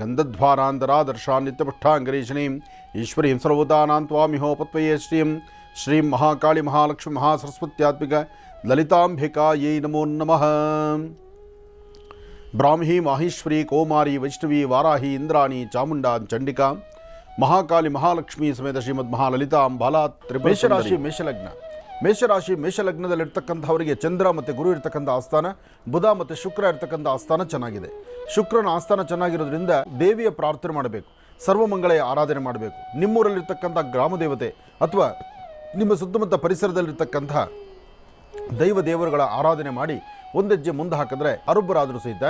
गन्धध्वारान्तरादर्शान्नित्यपुष्ठाङ्गरीषणीम् ईश्वरीं ईश्वरी त्वामिहोपत्वये श्री श्री महाकाली महालक्ष्मी महासरस्वत्यात्मिक ललिताम्बिकायै नमो नमः। ब्राह्मी, माहेश्वरी, कौमारी, वैष्णवी, वाराही इंद्राणी चामुंडा चंडिका महाकाली महालक्ष्मी समेत श्रीमद महाललिता बाला त्रिपेश राशि मेषलग्न। ಮೇಷರಾಶಿ, ಮೇಷಲಗ್ನದಲ್ಲಿರ್ತಕ್ಕಂಥವರಿಗೆ ಚಂದ್ರ ಮತ್ತು ಗುರು ಇರ್ತಕ್ಕಂಥ ಆಸ್ಥಾನ, ಬುಧ ಮತ್ತು ಶುಕ್ರ ಇರ್ತಕ್ಕಂಥ ಆಸ್ಥಾನ ಚೆನ್ನಾಗಿದೆ. ಶುಕ್ರನ ಆಸ್ಥಾನ ಚೆನ್ನಾಗಿರೋದ್ರಿಂದ ದೇವಿಯ ಪ್ರಾರ್ಥನೆ ಮಾಡಬೇಕು, ಸರ್ವಮಂಗಳೆಯ ಆರಾಧನೆ ಮಾಡಬೇಕು. ನಿಮ್ಮೂರಲ್ಲಿರ್ತಕ್ಕಂಥ ಗ್ರಾಮ ದೇವತೆ ಅಥವಾ ನಿಮ್ಮ ಸುತ್ತಮುತ್ತ ಪರಿಸರದಲ್ಲಿರ್ತಕ್ಕಂಥ ದೈವ ದೇವರುಗಳ ಆರಾಧನೆ ಮಾಡಿ ಒಂದೆಜ್ಜೆ ಮುಂದೆ ಹಾಕಿದ್ರೆ ಅರೊಬ್ಬರಾದರೂ ಸಹಿತ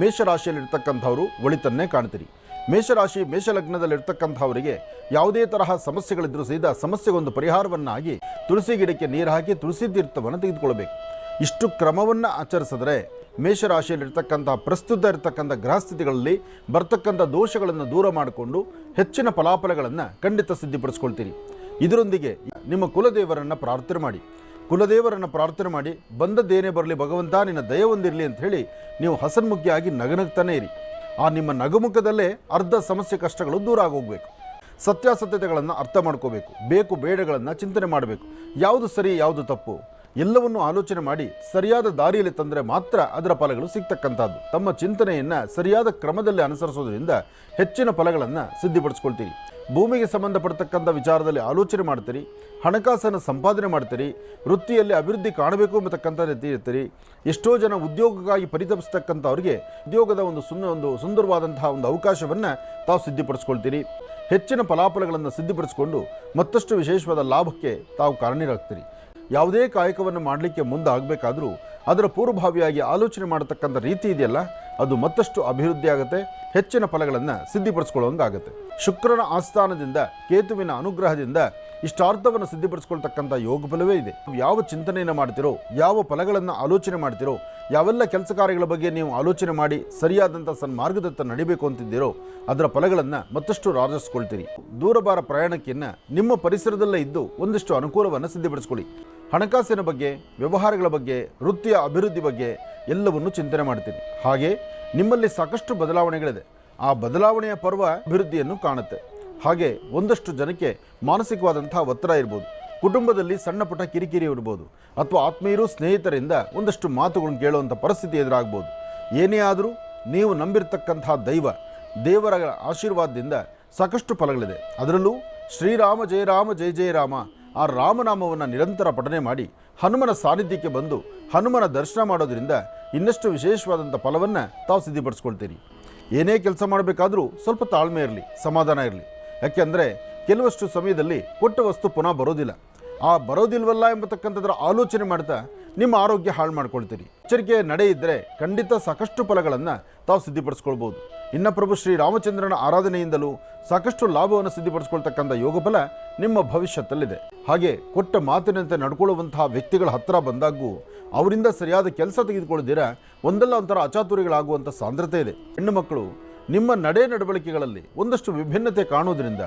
ಮೇಷರಾಶಿಯಲ್ಲಿರ್ತಕ್ಕಂಥವರು ಒಳಿತನ್ನೇ ಕಾಣ್ತೀರಿ. ಮೇಷರಾಶಿ, ಮೇಷಲಗ್ನದಲ್ಲಿರ್ತಕ್ಕಂಥವರಿಗೆ ಯಾವುದೇ ತರಹ ಸಮಸ್ಯೆಗಳಿದ್ದರೂ ಸಹಿತ ಸಮಸ್ಯೆಗೊಂದು ಪರಿಹಾರವನ್ನಾಗಿ ತುಳಸಿ ಗಿಡಕ್ಕೆ ನೀರು ಹಾಕಿ ತುಳಸಿ ತೀರ್ಥವನ್ನು ತೆಗೆದುಕೊಳ್ಬೇಕು ಇಷ್ಟು ಕ್ರಮವನ್ನು ಆಚರಿಸಿದ್ರೆ ಮೇಷರಾಶಿಯಲ್ಲಿರ್ತಕ್ಕಂಥ, ಪ್ರಸ್ತುತ ಇರತಕ್ಕಂಥ ಗ್ರಹಸ್ಥಿತಿಗಳಲ್ಲಿ ಬರ್ತಕ್ಕಂಥ ದೋಷಗಳನ್ನು ದೂರ ಮಾಡಿಕೊಂಡು ಹೆಚ್ಚಿನ ಫಲಾಫಲಗಳನ್ನು ಖಂಡಿತ ಸಿದ್ಧಿಪಡಿಸ್ಕೊಳ್ತೀರಿ. ಇದರೊಂದಿಗೆ ನಿಮ್ಮ ಕುಲದೇವರನ್ನು ಪ್ರಾರ್ಥನೆ ಮಾಡಿ. ಕುಲದೇವರನ್ನು ಪ್ರಾರ್ಥನೆ ಮಾಡಿ, ಬಂದದ್ದೇನೇ ಬರಲಿ ಭಗವಂತ ನಿನ್ನ ದಯವೊಂದಿರಲಿ ಅಂತ ಹೇಳಿ ನೀವು ಹಸನ್ಮುಖಿಯಾಗಿ ನಗನಗ್ತಾನೇ ಇರಿ. ಆ ನಿಮ್ಮ ನಗುಮುಖದಲ್ಲೇ ಅರ್ಧ ಸಮಸ್ಯೆ ಕಷ್ಟಗಳು ದೂರ ಆಗೋಗ್ಬೇಕು. ಸತ್ಯಾಸತ್ಯತೆಗಳನ್ನು ಅರ್ಥ ಮಾಡ್ಕೋಬೇಕು. ಬೇಕು ಬೇಡಗಳನ್ನು ಚಿಂತನೆ ಮಾಡಬೇಕು. ಯಾವುದು ಸರಿ, ಯಾವುದು ತಪ್ಪು? ಎಲ್ಲವನ್ನು ಆಲೋಚನೆ ಮಾಡಿ ಸರಿಯಾದ ದಾರಿಯಲ್ಲಿ ತಂದರೆ ಮಾತ್ರ ಅದರ ಫಲಗಳು ಸಿಗ್ತಕ್ಕಂಥದ್ದು. ತಮ್ಮ ಚಿಂತನೆಯನ್ನು ಸರಿಯಾದ ಕ್ರಮದಲ್ಲಿ ಅನುಸರಿಸೋದ್ರಿಂದ ಹೆಚ್ಚಿನ ಫಲಗಳನ್ನು ಸಿದ್ಧಿಪಡಿಸ್ಕೊಳ್ತೀರಿ. ಭೂಮಿಗೆ ಸಂಬಂಧಪಡ್ತಕ್ಕಂಥ ವಿಚಾರದಲ್ಲಿ ಆಲೋಚನೆ ಮಾಡ್ತೀರಿ, ಹಣಕಾಸನ್ನು ಸಂಪಾದನೆ ಮಾಡ್ತೀರಿ, ವೃತ್ತಿಯಲ್ಲಿ ಅಭಿವೃದ್ಧಿ ಕಾಣಬೇಕು ಎಂಬತಕ್ಕಂಥ ರೀತಿ ಇರ್ತೀರಿ ಎಷ್ಟೋ ಜನ ಉದ್ಯೋಗಕ್ಕಾಗಿ ಪರಿತಪಿಸ್ತಕ್ಕಂಥವ್ರಿಗೆ ಉದ್ಯೋಗದ ಒಂದು ಸುಂದ ಒಂದು ಸುಂದರವಾದಂತಹ ಒಂದು ಅವಕಾಶವನ್ನು ತಾವು ಸಿದ್ಧಿಪಡಿಸ್ಕೊಳ್ತೀರಿ. ಹೆಚ್ಚಿನ ಫಲಾಫಲಗಳನ್ನು ಸಿದ್ಧಪಡಿಸಿಕೊಂಡು ಮತ್ತಷ್ಟು ವಿಶೇಷವಾದ ಲಾಭಕ್ಕೆ ತಾವು ಕಾರಣೀರಾಗ್ತೀರಿ. ಯಾವುದೇ ಕಾಯಕವನ್ನು ಮಾಡಲಿಕ್ಕೆ ಮುಂದಾಗಬೇಕಾದರೂ ಅದರ ಪೂರ್ವಭಾವಿಯಾಗಿ ಆಲೋಚನೆ ಮಾಡತಕ್ಕಂಥ ರೀತಿ ಇದೆಯಲ್ಲ, ಅದು ಮತ್ತಷ್ಟು ಅಭಿವೃದ್ಧಿ ಆಗುತ್ತೆ, ಹೆಚ್ಚಿನ ಫಲಗಳನ್ನು ಸಿದ್ಧಿಪಡಿಸ್ಕೊಳ್ಳೋಂಗಾಗುತ್ತೆ. ಶುಕ್ರನ ಆಸ್ಥಾನದಿಂದ ಕೇತುವಿನ ಅನುಗ್ರಹದಿಂದ ಇಷ್ಟಾರ್ಥವನ್ನು ಸಿದ್ಧಿಪಡಿಸ್ಕೊಳ್ತಕ್ಕಂಥ ಯೋಗ ಫಲವೇ ಇದೆ. ಯಾವ ಚಿಂತನೆಯನ್ನು ಮಾಡ್ತಿರೋ, ಯಾವ ಫಲಗಳನ್ನು ಆಲೋಚನೆ ಮಾಡ್ತಿರೋ, ಯಾವೆಲ್ಲ ಕೆಲಸ ಕಾರ್ಯಗಳ ಬಗ್ಗೆ ನೀವು ಆಲೋಚನೆ ಮಾಡಿ ಸರಿಯಾದಂಥ ಸನ್ಮಾರ್ಗದತ್ತ ನಡಿಬೇಕು ಅಂತಿದ್ದೀರೋ, ಅದರ ಫಲಗಳನ್ನು ಮತ್ತಷ್ಟು ರಾಜಿಸ್ಕೊಳ್ತೀರಿ ದೂರಬಾರ ಪ್ರಯಾಣಕ್ಕಿನ್ನ ನಿಮ್ಮ ಪರಿಸರದಲ್ಲೇ ಇದ್ದು ಒಂದಿಷ್ಟು ಅನುಕೂಲವನ್ನು ಸಿದ್ಧಪಡಿಸ್ಕೊಳ್ಳಿ. ಹಣಕಾಸಿನ ಬಗ್ಗೆ, ವ್ಯವಹಾರಗಳ ಬಗ್ಗೆ, ವೃತ್ತಿಯ ಅಭಿವೃದ್ಧಿ ಬಗ್ಗೆ ಎಲ್ಲವನ್ನು ಚಿಂತನೆ ಮಾಡ್ತೀನಿ. ಹಾಗೆ ನಿಮ್ಮಲ್ಲಿ ಸಾಕಷ್ಟು ಬದಲಾವಣೆಗಳಿದೆ. ಆ ಬದಲಾವಣೆಯ ಪರ್ವ ಅಭಿವೃದ್ಧಿಯನ್ನು ಕಾಣುತ್ತೆ. ಹಾಗೆ ಒಂದಷ್ಟು ಜನಕ್ಕೆ ಮಾನಸಿಕವಾದಂತಹ ಒತ್ತಡ ಇರ್ಬೋದು. ಕುಟುಂಬದಲ್ಲಿ ಸಣ್ಣ ಪುಟ್ಟ ಕಿರಿಕಿರಿ ಇರ್ಬೋದು. ಅಥವಾ ಆತ್ಮೀಯರು ಸ್ನೇಹಿತರಿಂದ ಒಂದಷ್ಟು ಮಾತುಗಳನ್ನು ಕೇಳುವಂಥ ಪರಿಸ್ಥಿತಿ ಎದುರಾಗ್ಬೋದು. ಏನೇ ಆದರೂ ನೀವು ನಂಬಿರ್ತಕ್ಕಂತಹ ದೈವ, ದೇವರ ಆಶೀರ್ವಾದದಿಂದ ಸಾಕಷ್ಟು ಫಲಗಳಿದೆ. ಅದರಲ್ಲೂ ಶ್ರೀರಾಮ ಜಯರಾಮ ಜಯ ಜಯ ರಾಮ ಆ ರಾಮನಾಮವನ್ನು ನಿರಂತರ ಪಠನೆ ಮಾಡಿ ಹನುಮನ ಸಾನ್ನಿಧ್ಯಕ್ಕೆ ಬಂದು ಹನುಮನ ದರ್ಶನ ಮಾಡೋದರಿಂದ ಇನ್ನಷ್ಟು ವಿಶೇಷವಾದಂಥ ಫಲವನ್ನು ತಾವು ಸಿದ್ಧಿಪಡಿಸ್ಕೊಳ್ತೀರಿ. ಏನೇ ಕೆಲಸ ಮಾಡಬೇಕಾದರೂ ಸ್ವಲ್ಪ ತಾಳ್ಮೆ ಇರಲಿ, ಸಮಾಧಾನ ಇರಲಿ. ಯಾಕೆಂದರೆ ಕೆಲವಷ್ಟು ಸಮಯದಲ್ಲಿ ಕೊಟ್ಟ ವಸ್ತು ಪುನಃ ಬರೋದಿಲ್ಲ. ಆ ಬರೋದಿಲ್ವಲ್ಲ ಎಂಬತಕ್ಕಂಥದ್ರ ಆಲೋಚನೆ ಮಾಡ್ತಾ ನಿಮ್ಮ ಆರೋಗ್ಯ ಹಾಳು ಮಾಡ್ಕೊಳ್ತೀರಿ. ಎಚ್ಚರಿಕೆ ನಡೆ ಇದ್ದರೆ ಖಂಡಿತ ಸಾಕಷ್ಟು ಫಲಗಳನ್ನು ತಾವು ಸಿದ್ಧಿಪಡಿಸ್ಕೊಳ್ಬೋದು ಇನ್ನು ಪ್ರಭು ಶ್ರೀ ರಾಮಚಂದ್ರನ ಆರಾಧನೆಯಿಂದಲೂ ಸಾಕಷ್ಟು ಲಾಭವನ್ನು ಸಿದ್ಧಿಪಡಿಸ್ಕೊಳ್ತಕ್ಕಂಥ ಯೋಗ ಫಲ ನಿಮ್ಮ ಭವಿಷ್ಯತ್ತಲ್ಲಿದೆ. ಹಾಗೆ ಕೊಟ್ಟ ಮಾತಿನಂತೆ ನಡ್ಕೊಳ್ಳುವಂತಹ ವ್ಯಕ್ತಿಗಳ ಹತ್ತಿರ ಬಂದಾಗೂ ಅವರಿಂದ ಸರಿಯಾದ ಕೆಲಸ ತೆಗೆದುಕೊಳ್ಳದಿರ ಒಂದಲ್ಲ ಒಂಥರ ಅಚಾತುರಿಗಳಾಗುವಂಥ ಸಾಂದ್ರತೆ ಇದೆ. ಹೆಣ್ಣು ಮಕ್ಕಳು ನಿಮ್ಮ ನಡೆ ನಡವಳಿಕೆಗಳಲ್ಲಿ ಒಂದಷ್ಟು ವಿಭಿನ್ನತೆ ಕಾಣುವುದರಿಂದ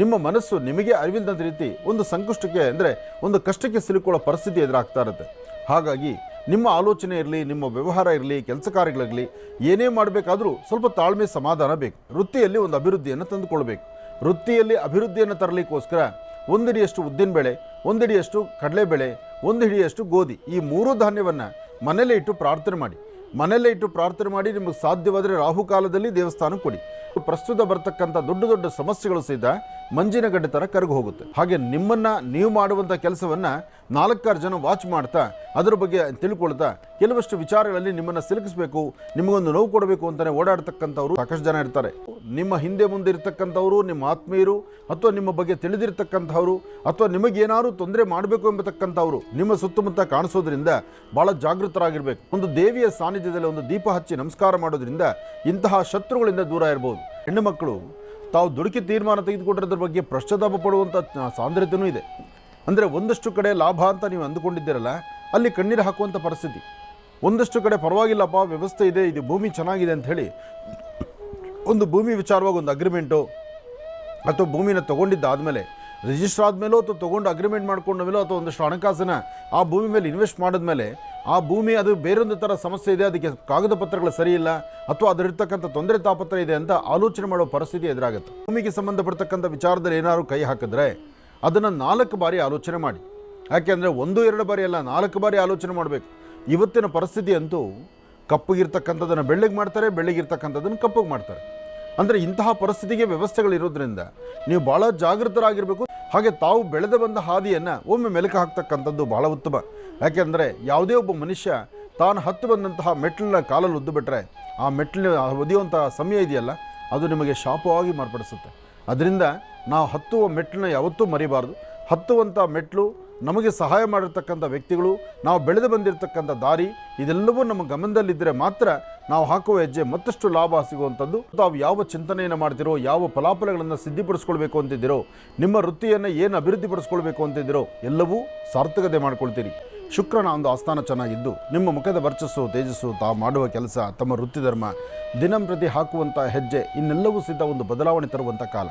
ನಿಮ್ಮ ಮನಸ್ಸು ನಿಮಗೆ ಅರಿವಿಲ್ಲದ ರೀತಿ ಒಂದು ಸಂಕಷ್ಟಕ್ಕೆ ಅಂದರೆ ಒಂದು ಕಷ್ಟಕ್ಕೆ ಸಿಲುಕೊಳ್ಳೋ ಪರಿಸ್ಥಿತಿ ಎದುರಾಗ್ತಾ ಇರುತ್ತೆ. ಹಾಗಾಗಿ ನಿಮ್ಮ ಆಲೋಚನೆ ಇರಲಿ, ನಿಮ್ಮ ವ್ಯವಹಾರ ಇರಲಿ, ಕೆಲಸ ಕಾರ್ಯಗಳಾಗಲಿ ಏನೇ ಮಾಡಬೇಕಾದರೂ ಸ್ವಲ್ಪ ತಾಳ್ಮೆ ಸಮಾಧಾನ ಬೇಕು. ವೃತ್ತಿಯಲ್ಲಿ ಒಂದು ಅಭಿವೃದ್ಧಿಯನ್ನು ತಂದುಕೊಳ್ಬೇಕು. ವೃತ್ತಿಯಲ್ಲಿ ಅಭಿವೃದ್ಧಿಯನ್ನು ತರಲಿಕ್ಕೋಸ್ಕರ ಒಂದಿಡಿಯಷ್ಟು ಉದ್ದಿನಬೇಳೆ ಒಂದಿಡಿಯಷ್ಟು ಕಡಲೆಬೇಳೆ ಒಂದು ಹಿಡಿಯಷ್ಟು ಗೋಧಿ ಈ ಮೂರು ಧಾನ್ಯವನ್ನು ಮನೇಲೇ ಇಟ್ಟು ಪ್ರಾರ್ಥನೆ ಮಾಡಿ. ಮನೆಯಲ್ಲೇ ಇಟ್ಟು ಪ್ರಾರ್ಥನೆ ಮಾಡಿ ನಿಮಗೆ ಸಾಧ್ಯವಾದರೆ ರಾಹುಕಾಲದಲ್ಲಿ ದೇವಸ್ಥಾನಕ್ಕೆ ಕೊಡಿ. ಪ್ರಸ್ತುತ ಬರ್ತಕ್ಕಂಥ ದೊಡ್ಡ ದೊಡ್ಡ ಸಮಸ್ಯೆಗಳು ಸಹಿತ ಮಂಜಿನ ಗಡ್ಡೆ ಥರ ಕರಗು ಹೋಗುತ್ತೆ. ಹಾಗೆ ನಿಮ್ಮನ್ನ ನೀವು ಮಾಡುವಂಥ ಕೆಲಸವನ್ನ ನಾಲ್ಕಾರು ಜನ ವಾಚ್ ಮಾಡ್ತಾ, ಅದರ ಬಗ್ಗೆ ತಿಳ್ಕೊಳ್ತಾ ಕೆಲವಷ್ಟು ವಿಚಾರಗಳಲ್ಲಿ ನಿಮ್ಮನ್ನ ಸಿಲುಕಿಸಬೇಕು, ನಿಮಗೊಂದು ನೋವು ಕೊಡಬೇಕು ಅಂತಾನೆ ಓಡಾಡ್ತಕ್ಕಂಥವ್ರು ಸಾಕಷ್ಟು ಜನ ಇರ್ತಾರೆ. ನಿಮ್ಮ ಹಿಂದೆ ಮುಂದೆ ಇರ್ತಕ್ಕಂಥವ್ರು, ನಿಮ್ಮ ಆತ್ಮೀಯರು, ಅಥವಾ ನಿಮ್ಮ ಬಗ್ಗೆ ತಿಳಿದಿರ್ತಕ್ಕಂಥವ್ರು, ಅಥವಾ ನಿಮಗೇನಾದ್ರು ತೊಂದರೆ ಮಾಡಬೇಕು ಎಂಬತಕ್ಕಂಥವ್ರು ನಿಮ್ಮ ಸುತ್ತಮುತ್ತ ಕಾಣಿಸೋದ್ರಿಂದ ಬಹಳ ಜಾಗೃತರಾಗಿರ್ಬೇಕು. ಒಂದು ದೇವಿಯ ಸಾನ್ನಿಧ್ಯದಲ್ಲಿ ಒಂದು ದೀಪ ಹಚ್ಚಿ ನಮಸ್ಕಾರ ಮಾಡೋದ್ರಿಂದ ಇಂತಹ ಶತ್ರುಗಳಿಂದ ದೂರ ಇರಬಹುದು ಹೆಣ್ಣು ಮಕ್ಕಳು ತಾವು ದುಡುಕಿ ತೀರ್ಮಾನ ತೆಗೆದುಕೊಂಡಿರೋದ್ರ ಬಗ್ಗೆ ಪ್ರಶ್ನತಾಪ ಪಡುವಂಥ ಸಾಂದ್ರತೆಯೂ ಇದೆ. ಅಂದರೆ ಒಂದಷ್ಟು ಕಡೆ ಲಾಭ ಅಂತ ನೀವು ಅಂದುಕೊಂಡಿದ್ದೀರಲ್ಲ, ಅಲ್ಲಿ ಕಣ್ಣೀರು ಹಾಕುವಂಥ ಪರಿಸ್ಥಿತಿ. ಒಂದಷ್ಟು ಕಡೆ ಪರವಾಗಿಲ್ಲಪ್ಪ, ವ್ಯವಸ್ಥೆ ಇದೆ, ಇದು ಭೂಮಿ ಚೆನ್ನಾಗಿದೆ ಅಂತ ಹೇಳಿ ಒಂದು ಭೂಮಿ ವಿಚಾರವಾಗಿ ಒಂದು ಅಗ್ರಿಮೆಂಟು ಅಥವಾ ಭೂಮಿನ ತೊಗೊಂಡಿದ್ದಾದಮೇಲೆ ರಿಜಿಸ್ಟರ್ ಆದಮೇಲೋ ಅಥವಾ ತೊಗೊಂಡು ಅಗ್ರಿಮೆಂಟ್ ಮಾಡ್ಕೊಂಡಮೇಲೋ ಅಥವಾ ಒಂದಷ್ಟು ಹಣಕಾಸನ್ನು ಆ ಭೂಮಿ ಮೇಲೆ ಇನ್ವೆಸ್ಟ್ ಮಾಡಿದ್ಮೇಲೆ ಆ ಭೂಮಿ ಅದು ಬೇರೊಂದು ಥರ ಸಮಸ್ಯೆ ಇದೆ, ಅದಕ್ಕೆ ಕಾಗದ ಪತ್ರಗಳು ಸರಿ ಇಲ್ಲ ಅಥವಾ ಅದರಿರ್ತಕ್ಕಂಥ ತೊಂದರೆ ತಾಪತ್ರ ಇದೆ ಅಂತ ಆಲೋಚನೆ ಮಾಡೋ ಪರಿಸ್ಥಿತಿ ಎದುರಾಗುತ್ತೆ. ಭೂಮಿಗೆ ಸಂಬಂಧಪಡ್ತಕ್ಕಂಥ ವಿಚಾರದಲ್ಲಿ ಏನಾದರೂ ಕೈ ಹಾಕಿದ್ರೆ ಅದನ್ನು ನಾಲ್ಕು ಬಾರಿ ಆಲೋಚನೆ ಮಾಡಿ. ಯಾಕೆಂದರೆ ಒಂದು, ಎರಡು ಬಾರಿ ಅಲ್ಲ, ನಾಲ್ಕು ಬಾರಿ ಆಲೋಚನೆ ಮಾಡಬೇಕು. ಇವತ್ತಿನ ಪರಿಸ್ಥಿತಿ ಅಂತೂ ಕಪ್ಪಗಿರ್ತಕ್ಕಂಥದ್ದನ್ನು ಬೆಳ್ಳಗೆ ಮಾಡ್ತಾರೆ, ಬೆಳ್ಳಗಿರ್ತಕ್ಕಂಥದ್ದನ್ನು ಕಪ್ಪಗೆ ಮಾಡ್ತಾರೆ. ಅಂದರೆ ಇಂತಹ ಪರಿಸ್ಥಿತಿಗೆ ವ್ಯವಸ್ಥೆಗಳಿರೋದ್ರಿಂದ ನೀವು ಭಾಳ ಜಾಗೃತರಾಗಿರಬೇಕು. ಹಾಗೆ ತಾವು ಬೆಳೆದು ಬಂದ ಹಾದಿಯನ್ನು ಒಮ್ಮೆ ಮೆಲುಕು ಹಾಕ್ತಕ್ಕಂಥದ್ದು ಭಾಳ ಉತ್ತಮ. ಯಾಕೆಂದರೆ ಯಾವುದೇ ಒಬ್ಬ ಮನುಷ್ಯ ತಾನು ಹತ್ತು ಬಂದಂತಹ ಮೆಟ್ಟಿಲನ್ನ ಕಾಲಲ್ಲಿ ಉದ್ದು ಬಿಟ್ಟರೆ ಆ ಮೆಟ್ಟಿಲಿನ ಒದಿಯುವಂತಹ ಸಮಯ ಇದೆಯಲ್ಲ, ಅದು ನಿಮಗೆ ಶಾಪವಾಗಿ ಮಾರ್ಪಡಿಸುತ್ತೆ. ಅದರಿಂದ ನಾವು ಹತ್ತುವ ಮೆಟ್ಟಲನ್ನ ಯಾವತ್ತೂ ಮರಿಬಾರ್ದು. ಹತ್ತುವಂಥ ಮೆಟ್ಲು ನಮಗೆ ಸಹಾಯ ಮಾಡಿರ್ತಕ್ಕಂಥ ವ್ಯಕ್ತಿಗಳು, ನಾವು ಬೆಳೆದು ಬಂದಿರತಕ್ಕಂಥ ದಾರಿ, ಇದೆಲ್ಲವೂ ನಮ್ಮ ಗಮನದಲ್ಲಿದ್ದರೆ ಮಾತ್ರ ನಾವು ಹಾಕುವ ಹೆಜ್ಜೆ ಮತ್ತಷ್ಟು ಲಾಭ ಸಿಗುವಂಥದ್ದು. ತಾವು ಯಾವ ಚಿಂತನೆಯನ್ನು ಮಾಡ್ತಿರೋ, ಯಾವ ಫಲಾಫಲಗಳನ್ನು ಸಿದ್ಧಿಪಡಿಸ್ಕೊಳ್ಬೇಕು ಅಂತಿದ್ದೀರೋ, ನಿಮ್ಮ ವೃತ್ತಿಯನ್ನು ಏನು ಅಭಿವೃದ್ಧಿಪಡಿಸ್ಕೊಳ್ಬೇಕು ಅಂತಿದ್ದೀರೋ, ಎಲ್ಲವೂ ಸಾರ್ಥಕತೆ ಮಾಡ್ಕೊಳ್ತೀರಿ. ಶುಕ್ರನ ಒಂದು ಆಸ್ಥಾನ ಚೆನ್ನಾಗಿದ್ದು, ನಿಮ್ಮ ಮುಖದ ವರ್ಚಸ್ಸು, ತೇಜಸ್ಸು ತಾವು ಮಾಡುವ ಕೆಲಸ, ತಮ್ಮ ವೃತ್ತಿ ಧರ್ಮ ದಿನಂಪ್ರತಿ ಹಾಕುವಂಥ ಹೆಜ್ಜೆ, ಇನ್ನೆಲ್ಲವೂ ಸಿದ್ಧ ಒಂದು ಬದಲಾವಣೆ ತರುವಂಥ ಕಾಲ.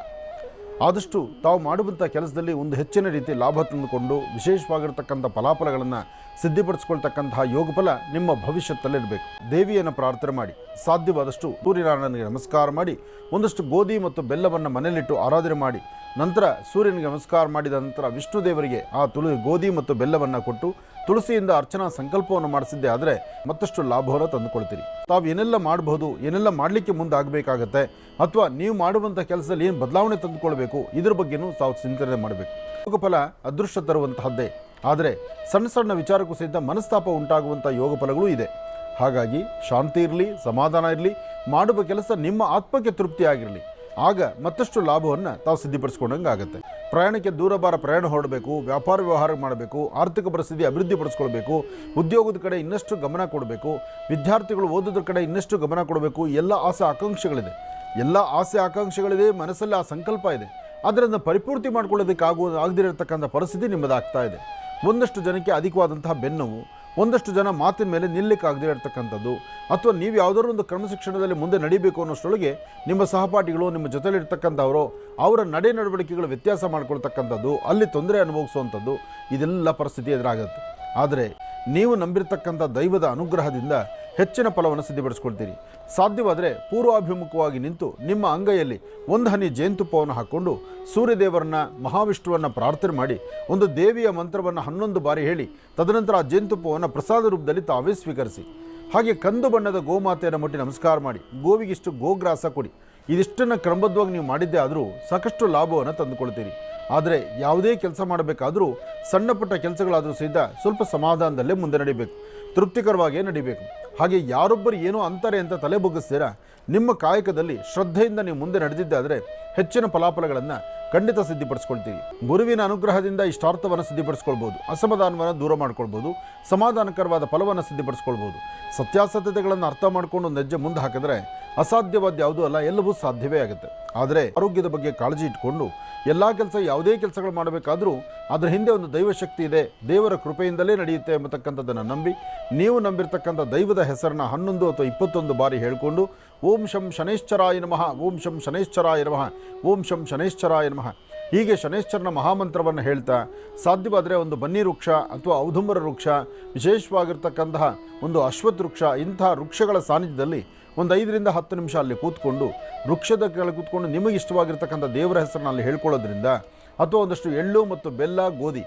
ಆದಷ್ಟು ತಾವು ಮಾಡುವಂಥ ಕೆಲಸದಲ್ಲಿ ಒಂದು ಹೆಚ್ಚಿನ ರೀತಿ ಲಾಭ ತಂದುಕೊಂಡು ವಿಶೇಷವಾಗಿರ್ತಕ್ಕಂಥ ಫಲಾಫಲಗಳನ್ನು ಸಿದ್ಧಿಪಡಿಸ್ಕೊಳ್ತಕ್ಕಂತಹ ಯೋಗಫಲ ನಿಮ್ಮ ಭವಿಷ್ಯತ್ತಲ್ಲಿರಬೇಕು. ದೇವಿಯನ್ನು ಪ್ರಾರ್ಥನೆ ಮಾಡಿ. ಸಾಧ್ಯವಾದಷ್ಟು ಸೂರ್ಯನಾರಾಯಣನಿಗೆ ನಮಸ್ಕಾರ ಮಾಡಿ. ಒಂದಷ್ಟು ಗೋಧಿ ಮತ್ತು ಬೆಲ್ಲವನ್ನು ಮನೆಯಲ್ಲಿಟ್ಟು ಆರಾಧನೆ ಮಾಡಿ. ನಂತರ ಸೂರ್ಯನಿಗೆ ನಮಸ್ಕಾರ ಮಾಡಿದ ನಂತರ ವಿಷ್ಣು ದೇವರಿಗೆ ಆ ತುಳು ಗೋಧಿ ಮತ್ತು ಬೆಲ್ಲವನ್ನು ಕೊಟ್ಟು ತುಳಸಿಯಿಂದ ಅರ್ಚನಾ ಸಂಕಲ್ಪವನ್ನು ಮಾಡಿಸಿದ್ದೆ, ಆದರೆ ಮತ್ತಷ್ಟು ಲಾಭವನ್ನು ತಂದುಕೊಳ್ತೀರಿ. ತಾವು ಏನೆಲ್ಲ ಮಾಡಬಹುದು ಏನೆಲ್ಲ ಮಾಡಲಿಕ್ಕೆ ಮುಂದಾಗಬೇಕಾಗತ್ತೆ, ಅಥವಾ ನೀವು ಮಾಡುವಂಥ ಕೆಲಸದಲ್ಲಿ ಏನು ಬದಲಾವಣೆ ತಂದುಕೊಳ್ಬೇಕು, ಇದ್ರ ಬಗ್ಗೆನೂ ತಾವು ಚಿಂತನೆ ಮಾಡಬೇಕು. ಯೋಗಫಲ ಅದೃಷ್ಟ ತರುವಂತಹದ್ದೇ. ಆದರೆ ಸಣ್ಣ ಸಣ್ಣ ವಿಚಾರಕ್ಕೂ ಸಹಿತ ಮನಸ್ತಾಪ ಉಂಟಾಗುವಂಥ ಯೋಗಫಲಗಳೂ ಇದೆ. ಹಾಗಾಗಿ ಶಾಂತಿ ಇರಲಿ, ಸಮಾಧಾನ ಇರಲಿ, ಮಾಡುವ ಕೆಲಸ ನಿಮ್ಮ ಆತ್ಮಕ್ಕೆ ತೃಪ್ತಿಯಾಗಿರಲಿ. ಆಗ ಮತ್ತಷ್ಟು ಲಾಭವನ್ನು ತಾವು ಸಿದ್ಧಿಪಡಿಸ್ಕೊಂಡಂಗೆ ಆಗುತ್ತೆ ಪ್ರಯಾಣಕ್ಕೆ ದೂರ ಬಾರ ಪ್ರಯಾಣ ಹೊರಡಬೇಕು, ವ್ಯಾಪಾರ ವ್ಯವಹಾರ ಮಾಡಬೇಕು, ಆರ್ಥಿಕ ಪರಿಸ್ಥಿತಿ ಅಭಿವೃದ್ಧಿಪಡಿಸ್ಕೊಳ್ಬೇಕು ಉದ್ಯೋಗದ ಕಡೆ ಇನ್ನಷ್ಟು ಗಮನ ಕೊಡಬೇಕು, ವಿದ್ಯಾರ್ಥಿಗಳು ಓದೋದ್ರ ಕಡೆ ಇನ್ನಷ್ಟು ಗಮನ ಕೊಡಬೇಕು, ಎಲ್ಲ ಆಸೆ ಆಕಾಂಕ್ಷೆಗಳಿದೆ. ಎಲ್ಲ ಆಸೆ ಆಕಾಂಕ್ಷೆಗಳಿದೆ, ಮನಸ್ಸಲ್ಲಿ ಆ ಸಂಕಲ್ಪ ಇದೆ. ಅದರಿಂದ ಪರಿಪೂರ್ತಿ ಮಾಡ್ಕೊಳ್ಳೋದಕ್ಕೆ ಆಗದಿರತಕ್ಕಂಥ ಪರಿಸ್ಥಿತಿ ನಿಮ್ಮದಾಗ್ತಾ ಇದೆ. ಒಂದಷ್ಟು ಜನಕ್ಕೆ ಅಧಿಕವಾದಂತಹ ಬೆನ್ನೋವು ಒಂದಷ್ಟು ಜನ ಮಾತಿನ ಮೇಲೆ ನಿಲ್ಲಕ್ಕಾಗದೇ ಇರತಕ್ಕಂಥದ್ದು. ಅಥವಾ ನೀವು ಯಾವುದಾದ್ರು ಒಂದು ಕ್ರಮಶಿಕ್ಷಣದಲ್ಲಿ ಮುಂದೆ ನಡಿಬೇಕು ಅನ್ನೋಷ್ಟರೊಳಗೆ ನಿಮ್ಮ ಸಹಪಾಠಿಗಳು, ನಿಮ್ಮ ಜೊತೆಲಿರ್ತಕ್ಕಂಥವರು ಅವರ ನಡೆ ನಡವಳಿಕೆಗಳು ವ್ಯತ್ಯಾಸ ಮಾಡ್ಕೊಳ್ತಕ್ಕಂಥದ್ದು, ಅಲ್ಲಿ ತೊಂದರೆ ಅನುಭವಿಸುವಂಥದ್ದು, ಇದೆಲ್ಲ ಪರಿಸ್ಥಿತಿ ಎದುರಾಗುತ್ತೆ. ಆದರೆ, ನೀವು ನಂಬಿರ್ತಕ್ಕಂಥ ದೈವದ ಅನುಗ್ರಹದಿಂದ ಹೆಚ್ಚಿನ ಫಲವನ್ನು ಸಿದ್ಧಪಡಿಸ್ಕೊಳ್ತೀರಿ. ಸಾಧ್ಯವಾದರೆ ಪೂರ್ವಾಭಿಮುಖವಾಗಿ ನಿಂತು ನಿಮ್ಮ ಅಂಗೈಯಲ್ಲಿ ಒಂದು ಹನಿ ಜೇನುತುಪ್ಪವನ್ನು ಹಾಕ್ಕೊಂಡು ಸೂರ್ಯದೇವರನ್ನ, ಮಹಾವಿಷ್ಣುವನ್ನು ಪ್ರಾರ್ಥನೆ ಮಾಡಿ, ಒಂದು ದೇವಿಯ ಮಂತ್ರವನ್ನು ಹನ್ನೊಂದು ಬಾರಿ ಹೇಳಿ, ತದನಂತರ ಆ ಜೇನುತುಪ್ಪವನ್ನು ಪ್ರಸಾದ ರೂಪದಲ್ಲಿ ತಾವೇ ಸ್ವೀಕರಿಸಿ. ಹಾಗೆ ಕಂದು ಬಣ್ಣದ ಗೋಮಾತೆಯನ್ನು ಮುಟ್ಟಿ ನಮಸ್ಕಾರ ಮಾಡಿ, ಗೋವಿಗಿಷ್ಟು ಗೋಗ್ರಾಸ ಕೊಡಿ. ಇದಿಷ್ಟನ್ನು ಕ್ರಮಬದ್ಧವಾಗಿ ನೀವು ಮಾಡಿದ್ದೇ ಆದರೂ ಸಾಕಷ್ಟು ಲಾಭವನ್ನು ತಂದುಕೊಳ್ತೀರಿ. ಆದರೆ ಯಾವುದೇ ಕೆಲಸ ಮಾಡಬೇಕಾದರೂ, ಸಣ್ಣಪುಟ್ಟ ಕೆಲಸಗಳಾದರೂ ಸಹಿತ ಸ್ವಲ್ಪ ಸಮಾಧಾನದಲ್ಲೇ ಮುಂದೆ ನಡಿಬೇಕು. ತೃಪ್ತಿಕರವಾಗಿಯೇ ನಡಿಬೇಕು. ಹಾಗೆ ಯಾರೊಬ್ಬರು ಏನೋ ಅಂತಾರೆ ಅಂತ ತಲೆ ಬಗ್ಗಿಸ್ತೀರಾ? ನಿಮ್ಮ ಕಾಯಕದಲ್ಲಿ ಶ್ರದ್ಧೆಯಿಂದ ನೀವು ಮುಂದೆ ನಡೆದಿದ್ದಾದರೆ ಹೆಚ್ಚಿನ ಫಲಾಫಲಗಳನ್ನು ಖಂಡಿತ ಸಿದ್ಧಿಪಡಿಸ್ಕೊಳ್ತೀವಿ. ಗುರುವಿನ ಅನುಗ್ರಹದಿಂದ ಇಷ್ಟಾರ್ಥವನ್ನು ಸಿದ್ಧಿಪಡಿಸ್ಕೊಳ್ಬೋದು. ಅಸಮಾಧಾನವನ್ನು ದೂರ ಮಾಡ್ಕೊಳ್ಬೋದು. ಸಮಾಧಾನಕರವಾದ ಫಲವನ್ನು ಸಿದ್ಧಿಪಡಿಸ್ಕೊಳ್ಬೋದು. ಸತ್ಯಾಸತ್ಯತೆಗಳನ್ನು ಅರ್ಥ ಮಾಡಿಕೊಂಡು ಹೆಜ್ಜೆ ಮುಂದೆ ಹಾಕಿದ್ರೆ ಅಸಾಧ್ಯವಾದ ಯಾವುದೂ ಅಲ್ಲ, ಎಲ್ಲವೂ ಸಾಧ್ಯವೇ ಆಗುತ್ತೆ. ಆದರೆ ಆರೋಗ್ಯದ ಬಗ್ಗೆ ಕಾಳಜಿ ಇಟ್ಕೊಂಡು ಎಲ್ಲ ಕೆಲಸ ಯಾವುದೇ ಕೆಲಸಗಳು ಮಾಡಬೇಕಾದರೂ ಅದರ ಹಿಂದೆ ಒಂದು ದೈವಶಕ್ತಿ ಇದೆ. ದೇವರ ಕೃಪೆಯಿಂದಲೇ ನಡೆಯುತ್ತೆ ಎಂಬತಕ್ಕಂಥದ್ದನ್ನು ನಂಬಿ, ನೀವು ನಂಬಿರ್ತಕ್ಕಂಥ ದೈವದ ಹೆಸರನ್ನ ಹನ್ನೊಂದು ಅಥವಾ ಇಪ್ಪತ್ತೊಂದು ಬಾರಿ ಹೇಳಿಕೊಂಡು ಓಂ ಶಂ ಶನೈಶ್ಚರಾಯ ನಮಃ, ಓಂ ಶಂ ಶನೈಶ್ಚರಾಯ ನಮಃ, ಓಂ ಶಂ ಶನೈಶ್ಚರಾಯ ನಮಃ. ಹೀಗೆ ಶನೇಶ್ವರನ ಮಹಾಮಂತ್ರವನ್ನು ಹೇಳ್ತಾ, ಸಾಧ್ಯವಾದರೆ ಒಂದು ಬನ್ನಿ ವೃಕ್ಷ ಅಥವಾ ಔಧುಂಬರ ವೃಕ್ಷ, ವಿಶೇಷವಾಗಿರ್ತಕ್ಕಂತಹ ಒಂದು ಅಶ್ವತ್ಥ ವೃಕ್ಷ ಇಂತಹ ವೃಕ್ಷಗಳ ಸಾನ್ನಿಧ್ಯದಲ್ಲಿ ಒಂದು ಐದರಿಂದ ಹತ್ತು ನಿಮಿಷ ಅಲ್ಲಿ ಕೂತ್ಕೊಂಡು, ವೃಕ್ಷದ ಕೆಳಗೆ ಕೂತ್ಕೊಂಡು ನಿಮಗೆ ಇಷ್ಟವಾಗಿರ್ತಕ್ಕಂಥ ದೇವರ ಹೆಸರನ್ನ ಅಲ್ಲಿ ಹೇಳ್ಕೊಳ್ಳೋದ್ರಿಂದ, ಅಥವಾ ಒಂದಷ್ಟು ಎಳ್ಳು ಮತ್ತು ಬೆಲ್ಲ, ಗೋಧಿ.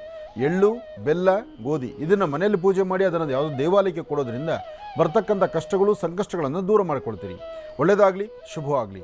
ಎಳ್ಳು, ಬೆಲ್ಲ, ಗೋಧಿ. ಇದನ್ನು ಮನೆಯಲ್ಲಿ ಪೂಜೆ ಮಾಡಿ ಅದನ್ನು ಯಾವುದೋ ದೇವಾಲಯಕ್ಕೆ ಕೊಡೋದ್ರಿಂದ ಬರ್ತಕ್ಕಂಥ ಕಷ್ಟಗಳು ಸಂಕಷ್ಟಗಳನ್ನು ದೂರ ಮಾಡಿಕೊಳ್ತೀರಿ ಒಳ್ಳೆಯದಾಗಲಿ ಶುಭವಾಗಲಿ.